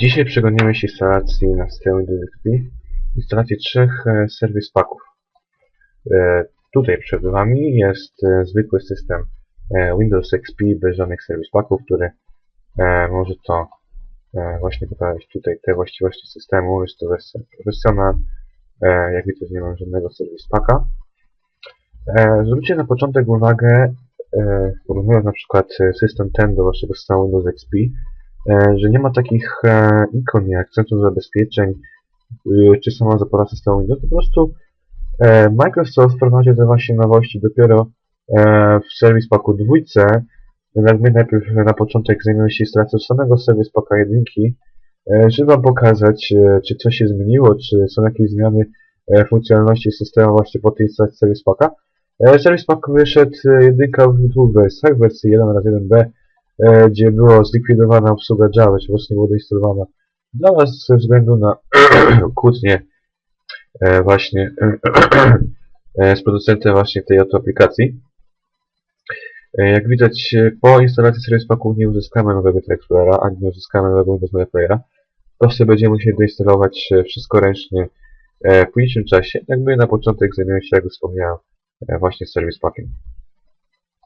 Dzisiaj przegonimy się instalacji na systemie Windows XP, instalacji trzech e, Service Packów. E, tutaj przed Wami jest e, zwykły system Windows XP bez żadnych Service Packów, który może to właśnie poprawić tutaj te właściwości systemu. Jest to wersja profesjonal, jak widzicie nie mam żadnego Service Packa. Zwróćcie na początek uwagę, porównując na przykład system ten do Waszego systemu Windows XP, że nie ma takich e, ikon jak Centrum Zabezpieczeń y, czy sama zapora systemu Windows. Po prostu e, Microsoft wprowadził te właśnie nowości dopiero e, w Service Packu dwójce. Jednak my najpierw na początek zajmiemy się instalacją samego Service Packa jedynki, e, żeby Wam pokazać, e, czy coś się zmieniło, czy są jakieś zmiany e, funkcjonalności systemu właśnie po tej instalacji Service Packa. E, Service Pack wyszedł e, jedynka w dwóch wersjach, w wersji 1 oraz 1b, e, gdzie było zlikwidowana obsługa Java, czy po prostu nie było doinstalowana dla Was ze względu na kłótnie e, właśnie e, z producentem właśnie tej oto aplikacji. E, Jak widać, e, po instalacji Service Packu nie uzyskamy nowego Explorera, ani nie uzyskamy nowego Windows Media Playera. Po prostu będziemy musieli doinstalować e, wszystko ręcznie e, w późniejszym czasie. Jak my na początek zajmiemy się, jak wspomniałem, e, właśnie Service Packiem.